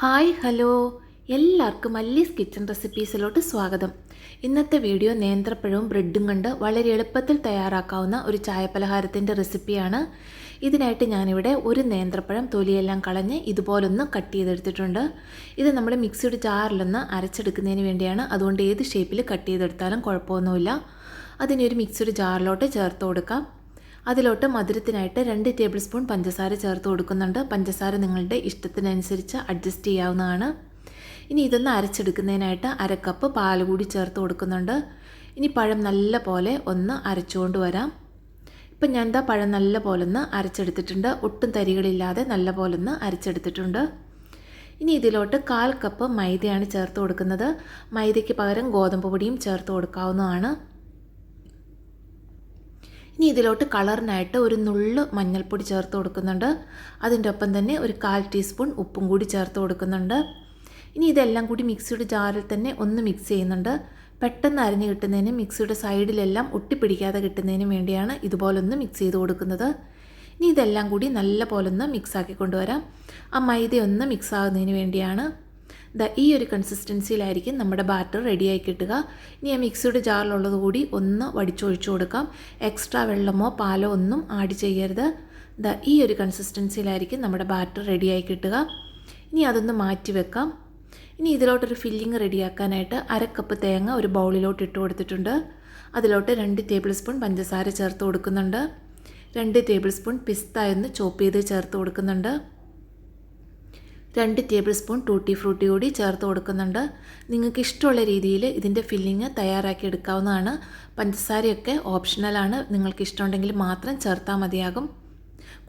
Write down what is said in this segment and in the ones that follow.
Hi hello. എല്ലാവർക്കും മല്ലീസ് kitchen റെസിപ്പീസിലോട്ട് സ്വാഗതം. ഇന്നത്തെ വീഡിയോ നേന്ത്രപ്പഴവും ബ്രെഡും കൊണ്ട് വളരെ എളുപ്പത്തിൽ തയ്യാറാക്കാവുന്ന ഒരു ചായപലഹാരത്തിന്റെ റെസിപ്പിയാണ്. ഇതിനായിട്ട് ഞാനിവിടെ ഒരു നേന്ത്രപ്പഴം തൊലിയെല്ലാം കളഞ്ഞ് ഇതുപോലൊന്ന് കട്ട് ചെയ്തെടുത്തിട്ടുണ്ട്. ഇത് നമ്മൾ മിക്സിയുടെ ജാറിലൊന്ന് അരച്ചെടുക്കുന്നതിന് വേണ്ടിയാണ്. അതുകൊണ്ട് ഏത് ഷേപ്പിൽ കട്ട് ചെയ്തെടുത്താലും കുഴപ്പമൊന്നുമില്ല. അതിനൊരു മിക്സിയുടെ ജാറിലോട്ട് ചേർത്ത് കൊടുക്കാം. അതിലോട്ട് മധുരത്തിനായിട്ട് രണ്ട് ടേബിൾ സ്പൂൺ പഞ്ചസാര ചേർത്ത് കൊടുക്കുന്നുണ്ട്. പഞ്ചസാര നിങ്ങളുടെ ഇഷ്ടത്തിനനുസരിച്ച് അഡ്ജസ്റ്റ് ചെയ്യാവുന്നതാണ്. ഇനി ഇതൊന്ന് അരച്ചെടുക്കുന്നതിനായിട്ട് അര കപ്പ് പാൽ കൂടി ചേർത്ത് കൊടുക്കുന്നുണ്ട്. ഇനി പഴം നല്ല പോലെ ഒന്ന് അരച്ചുകൊണ്ട് വരാം. ഇപ്പം ഞാൻ എന്താ പഴം നല്ല പോലെ ഒന്ന് അരച്ചെടുത്തിട്ടുണ്ട്. ഒട്ടും തരികളില്ലാതെ നല്ല പോലെ ഒന്ന് അരച്ചെടുത്തിട്ടുണ്ട്. ഇനി ഇതിലോട്ട് കാൽ കപ്പ് മൈദയാണ് ചേർത്ത് കൊടുക്കുന്നത്. മൈദയ്ക്ക് പകരം ഗോതമ്പ് പൊടിയും ചേർത്ത് കൊടുക്കാവുന്നതാണ്. ഇനി ഇതിലോട്ട് കളറിനായിട്ട് ഒരു നുള്ളു മഞ്ഞൾപ്പൊടി ചേർത്ത് കൊടുക്കുന്നുണ്ട്. അതിന്റെ ഒപ്പം തന്നെ ഒരു കാൽ ടീസ്പൂൺ ഉപ്പും കൂടി ചേർത്ത് കൊടുക്കുന്നുണ്ട്. ഇനി ഇതെല്ലാം കൂടി മിക്സിയുടെ ജാറിൽ തന്നെ ഒന്ന് മിക്സ് ചെയ്യുന്നുണ്ട്. പെട്ടെന്ന് അരിഞ്ഞ് കിട്ടുന്നതിനും മിക്സിയുടെ സൈഡിലെല്ലാം ഒട്ടിപ്പിടിക്കാതെ കിട്ടുന്നതിനും വേണ്ടിയാണ് ഇതുപോലൊന്ന് മിക്സ് ചെയ്ത് കൊടുക്കുന്നത്. ഇനി ഇതെല്ലാം കൂടി നല്ല പോലൊന്ന് മിക്സാക്കി കൊണ്ടുവരാം. ആ മൈദയൊന്ന് മിക്സ് ആകുന്നതിന് വേണ്ടിയാണ് ദ ഈ ഒരു കൺസിസ്റ്റൻസിയിലായിരിക്കും നമ്മുടെ ബാറ്റർ റെഡിയായി കിട്ടുക. ഇനി ആ മിക്സിയുടെ ജാറിലുള്ളത് കൂടി ഒന്ന് വടിച്ചൊഴിച്ചു കൊടുക്കാം. എക്സ്ട്രാ വെള്ളമോ പാലോ ഒന്നും ആഡ് ചെയ്യരുത്. ദ ഈ ഒരു കൺസിസ്റ്റൻസിയിലായിരിക്കും നമ്മുടെ ബാറ്റർ റെഡിയായി കിട്ടുക. ഇനി അതൊന്ന് മാറ്റി വെക്കാം. ഇനി ഇതിലോട്ടൊരു ഫില്ലിങ് റെഡിയാക്കാനായിട്ട് അരക്കപ്പ് കപ്പ് തേങ്ങ ഒരു ബൗളിലോട്ട് ഇട്ട് കൊടുത്തിട്ടുണ്ട്. അതിലോട്ട് രണ്ട് ടേബിൾ സ്പൂൺ പഞ്ചസാര ചേർത്ത് കൊടുക്കുന്നുണ്ട്. രണ്ട് ടേബിൾ സ്പൂൺ പിസ്ത എന്ന് ചോപ്പ് ചെയ്ത് ചേർത്ത് കൊടുക്കുന്നുണ്ട്. രണ്ട് ടേബിൾ സ്പൂൺ ടൂട്ടി ഫ്രൂട്ടി കൂടി ചേർത്ത് കൊടുക്കുന്നുണ്ട്. നിങ്ങൾക്ക് ഇഷ്ടമുള്ള രീതിയിൽ ഇതിന്റെ ഫില്ലിങ് തയ്യാറാക്കി എടുക്കാവുന്നതാണ്. പഞ്ചസാരയൊക്കെ ഓപ്ഷണലാണ് നിങ്ങൾക്ക് ഇഷ്ടമുണ്ടെങ്കിൽ മാത്രം ചേർത്താൽ മതിയാകും.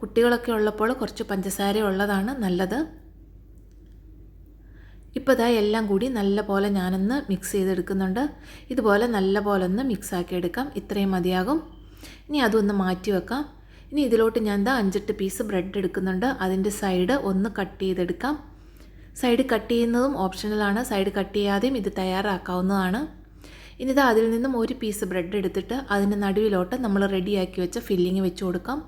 കുട്ടികളൊക്കെ ഉള്ളപ്പോൾ കുറച്ച് പഞ്ചസാര ഉള്ളതാണ് നല്ലത്. ഇപ്പോൾ ഇതാ എല്ലാം കൂടി നല്ല പോലെ ഞാനൊന്ന് മിക്സ് ചെയ്തെടുക്കുന്നുണ്ട്. ഇതുപോലെ നല്ല പോലെ ഒന്ന് മിക്സ് ആക്കി എടുക്കാം ഇത്രയും മതിയാകും. ഇനി അതൊന്ന് മാറ്റി വെക്കാം ഇനി ഇതിലോട്ട് ഞാൻ എന്താ അഞ്ചെട്ട് പീസ് ബ്രെഡ് എടുക്കുന്നുണ്ട്. അതിന്റെ സൈഡ് ഒന്ന് കട്ട് ചെയ്തെടുക്കാം. സൈഡ് കട്ട് ചെയ്യുന്നതും ഓപ്ഷണലാണ് സൈഡ് കട്ട് ചെയ്യാതെയും ഇത് തയ്യാറാക്കാവുന്നതാണ്. ഇനി ഇതാ അതിൽ നിന്നും ഒരു പീസ് ബ്രെഡ് എടുത്തിട്ട് അതിന്റെ നടുവിലോട്ട് നമ്മൾ റെഡിയാക്കി വെച്ച ഫില്ലിങ് വെച്ച് കൊടുക്കാം.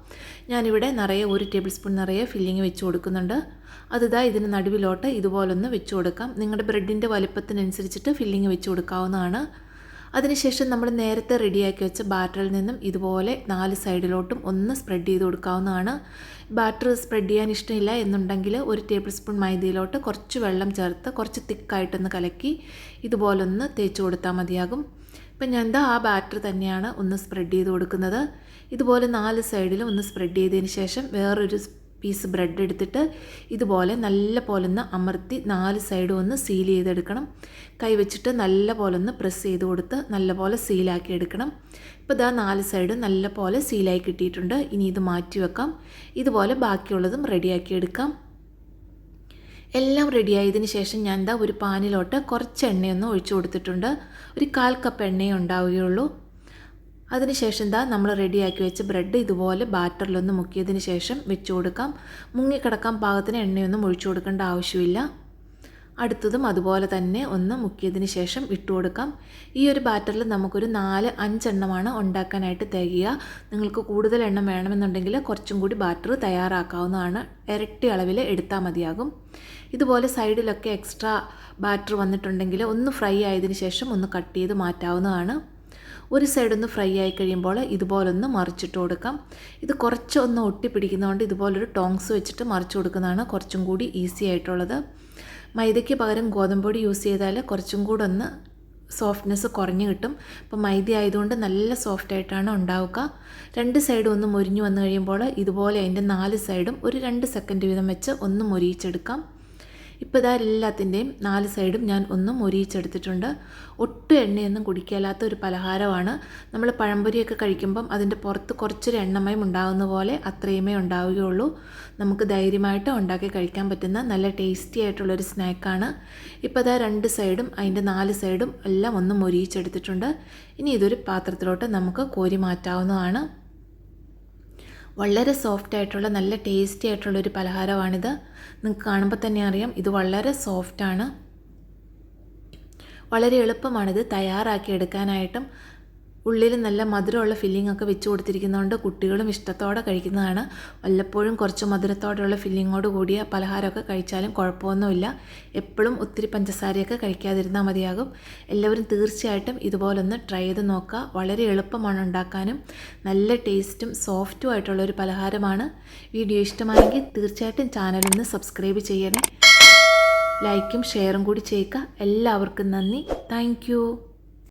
ഞാനിവിടെ നിറയെ ഒരു ടേബിൾ സ്പൂൺ നിറയെ ഫില്ലിങ് വെച്ച് കൊടുക്കുന്നുണ്ട്. അതിതാ ഇതിന് നടുവിലോട്ട് ഇതുപോലൊന്ന് വെച്ച് കൊടുക്കാം. നിങ്ങളുടെ ബ്രെഡിന്റെ വലുപ്പത്തിനനുസരിച്ചിട്ട് ഫില്ലിങ് വെച്ച് കൊടുക്കാവുന്നതാണ്. അതിനുശേഷം നമ്മൾ നേരത്തെ റെഡിയാക്കി വെച്ച ബാറ്ററിൽ നിന്നും ഇതുപോലെ നാല് സൈഡിലോട്ടും ഒന്ന് സ്പ്രെഡ് ചെയ്ത് കൊടുക്കാവുന്നതാണ്. ബാറ്റർ സ്പ്രെഡ് ചെയ്യാൻ ഇഷ്ടമില്ല എന്നുണ്ടെങ്കിൽ ഒരു ടേബിൾ സ്പൂൺ മൈദയിലോട്ട് കുറച്ച് വെള്ളം ചേർത്ത് കുറച്ച് തിക്കായിട്ടൊന്ന് കലക്കി ഇതുപോലൊന്ന് തേച്ച് കൊടുത്താൽ മതിയാകും. ഇപ്പം ഞാൻ എന്താ ആ ബാറ്റർ തന്നെയാണ് ഒന്ന് സ്പ്രെഡ് ചെയ്ത് കൊടുക്കുന്നത്. ഇതുപോലെ നാല് സൈഡിലും ഒന്ന് സ്പ്രെഡ് ചെയ്തതിന് ശേഷം വേറൊരു പീസ് ബ്രെഡ് എടുത്തിട്ട് ഇതുപോലെ നല്ല പോലെ ഒന്ന് അമർത്തി നാല് സൈഡും ഒന്ന് സീൽ ചെയ്തെടുക്കണം. കൈ വെച്ചിട്ട് നല്ല പോലെ ഒന്ന് പ്രസ് ചെയ്ത് കൊടുത്ത് നല്ല പോലെ സീലാക്കി എടുക്കണം. ഇപ്പോൾ ഇതാ നാല് സൈഡും നല്ല പോലെ സീലായി കിട്ടിയിട്ടുണ്ട്. ഇനി ഇത് മാറ്റി വെക്കാം. ഇതുപോലെ ബാക്കിയുള്ളതും റെഡിയാക്കി എടുക്കാം. എല്ലാം റെഡിയായതിന് ശേഷം ഞാൻ എന്താ ഒരു പാനിലോട്ട് കുറച്ച് എണ്ണയൊന്ന് ഒഴിച്ചു കൊടുത്തിട്ടുണ്ട്. ഒരു കാൽ കപ്പ് എണ്ണയേ ഉണ്ടാവുകയുള്ളൂ. അതിനുശേഷം എന്താ നമ്മൾ റെഡിയാക്കി വെച്ച ബ്രെഡ് ഇതുപോലെ ബാറ്ററിലൊന്ന് മുക്കിയതിന് ശേഷം വെച്ച് കൊടുക്കാം മുങ്ങിക്കിടക്കാൻ പാകത്തിന് എണ്ണയൊന്നും ഒഴിച്ചു കൊടുക്കേണ്ട ആവശ്യമില്ല. അടുത്തതും അതുപോലെ തന്നെ ഒന്ന് മുക്കിയതിന് ശേഷം ഇട്ട് കൊടുക്കാം ഈ ഒരു ബാറ്ററിൽ നമുക്കൊരു നാല് അഞ്ചെണ്ണമാണ് ഉണ്ടാക്കാനായിട്ട് തികയുക. നിങ്ങൾക്ക് കൂടുതൽ എണ്ണം വേണമെന്നുണ്ടെങ്കിൽ കുറച്ചും കൂടി ബാറ്റർ തയ്യാറാക്കാവുന്നതാണ്. ഇരട്ടി അളവിൽ എടുത്താൽ മതിയാകും. ഇതുപോലെ സൈഡിലൊക്കെ എക്സ്ട്രാ ബാറ്റർ വന്നിട്ടുണ്ടെങ്കിൽ ഒന്ന് ഫ്രൈ ആയതിനു ശേഷം ഒന്ന് കട്ട് ചെയ്ത് മാറ്റാവുന്നതാണ്. ഒരു സൈഡ് ഒന്ന് ഫ്രൈ ആയി കഴിയുമ്പോൾ ഇതുപോലൊന്ന് മറിച്ചിട്ട് കൊടുക്കാം. ഇത് കുറച്ചൊന്ന് ഒട്ടിപ്പിടിക്കുന്നതുകൊണ്ട് ഇതുപോലൊരു ടോങ്സ് വെച്ചിട്ട് മറിച്ച് കൊടുക്കുന്നതാണ് കുറച്ചും കൂടി ഈസി ആയിട്ടുള്ളത്. മൈദയ്ക്ക് പകരം ഗോതമ്പൊടി യൂസ് ചെയ്താൽ കുറച്ചും കൂടെ ഒന്ന് സോഫ്റ്റ്നെസ് കുറഞ്ഞു കിട്ടും. അപ്പോൾ മൈദ ആയതുകൊണ്ട് നല്ല സോഫ്റ്റ് ആയിട്ടാണ് ഉണ്ടാവുക. രണ്ട് സൈഡും ഒന്ന് മുരിഞ്ഞു വന്നു കഴിയുമ്പോൾ ഇതുപോലെ അതിന്റെ നാല് സൈഡും ഒരു രണ്ട് സെക്കൻഡ് വീതം വെച്ച് ഒന്ന് മൊരിയിച്ചെടുക്കാം. ഇപ്പോൾ ഇതാ എല്ലാത്തിന്റെയും നാല് സൈഡും ഞാൻ ഒന്നും മൊരിയിച്ചെടുത്തിട്ടുണ്ട്. ഒട്ടും എണ്ണയൊന്നും കുടിക്കാത്ത ഒരു പലഹാരമാണ്. നമ്മൾ പഴംപൊരിയൊക്കെ കഴിക്കുമ്പം അതിന്റെ പുറത്ത് കുറച്ചൊരു എണ്ണമയം ഉണ്ടാകുന്ന പോലെ അത്രയുമേ ഉണ്ടാവുകയുള്ളൂ. നമുക്ക് ധൈര്യമായിട്ട് ഉണ്ടാക്കി കഴിക്കാൻ പറ്റുന്ന നല്ല ടേസ്റ്റി ആയിട്ടുള്ളൊരു സ്നാക്കാണ്. ഇപ്പോൾ ഇതാ രണ്ട് സൈഡും അതിന്റെ നാല് സൈഡും എല്ലാം ഒന്നും മൊരിയിച്ചെടുത്തിട്ടുണ്ട്. ഇനി ഇതൊരു പാത്രത്തിലോട്ട് നമുക്ക് കോരി മാറ്റാവുന്നതാണ്. വളരെ സോഫ്റ്റ് ആയിട്ടുള്ള നല്ല ടേസ്റ്റി ആയിട്ടുള്ള ഒരു പലഹാരമാണിത്. നിങ്ങൾക്ക് കാണുമ്പോൾ തന്നെ അറിയാം ഇത് വളരെ സോഫ്റ്റാണ് വളരെ എളുപ്പമാണിത് തയ്യാറാക്കി എടുക്കാനായിട്ടും ഉള്ളിൽ നല്ല മധുരമുള്ള ഫില്ലിംഗ് ഒക്കെ വെച്ച് കൊടുത്തിരിക്കുന്നതുകൊണ്ട് കുട്ടികളും ഇഷ്ടത്തോടെ കഴിക്കുന്നതാണ്. വല്ലപ്പോഴും കുറച്ച് മധുരത്തോടെയുള്ള ഫില്ലിങ്ങോട് കൂടിയ പലഹാരമൊക്കെ കഴിച്ചാലും കുഴപ്പമൊന്നുമില്ല. എപ്പോഴും ഒത്തിരി പഞ്ചസാരയൊക്കെ കഴിക്കാതിരുന്നാൽ മതിയാകും. എല്ലാവരും തീർച്ചയായിട്ടും ഇതുപോലൊന്ന് ട്രൈ ചെയ്ത് നോക്കുക. വളരെ എളുപ്പമാണ് ഉണ്ടാക്കാനും. നല്ല ടേസ്റ്റും സോഫ്റ്റും ആയിട്ടുള്ള ഒരു പലഹാരമാണ്. വീഡിയോ ഇഷ്ടമായെങ്കിൽ തീർച്ചയായിട്ടും ചാനലൊന്ന് സബ്സ്ക്രൈബ് ചെയ്യണേ. ലൈക്കും ഷെയറും കൂടി ചെയ്യുക. എല്ലാവർക്കും നന്ദി. താങ്ക്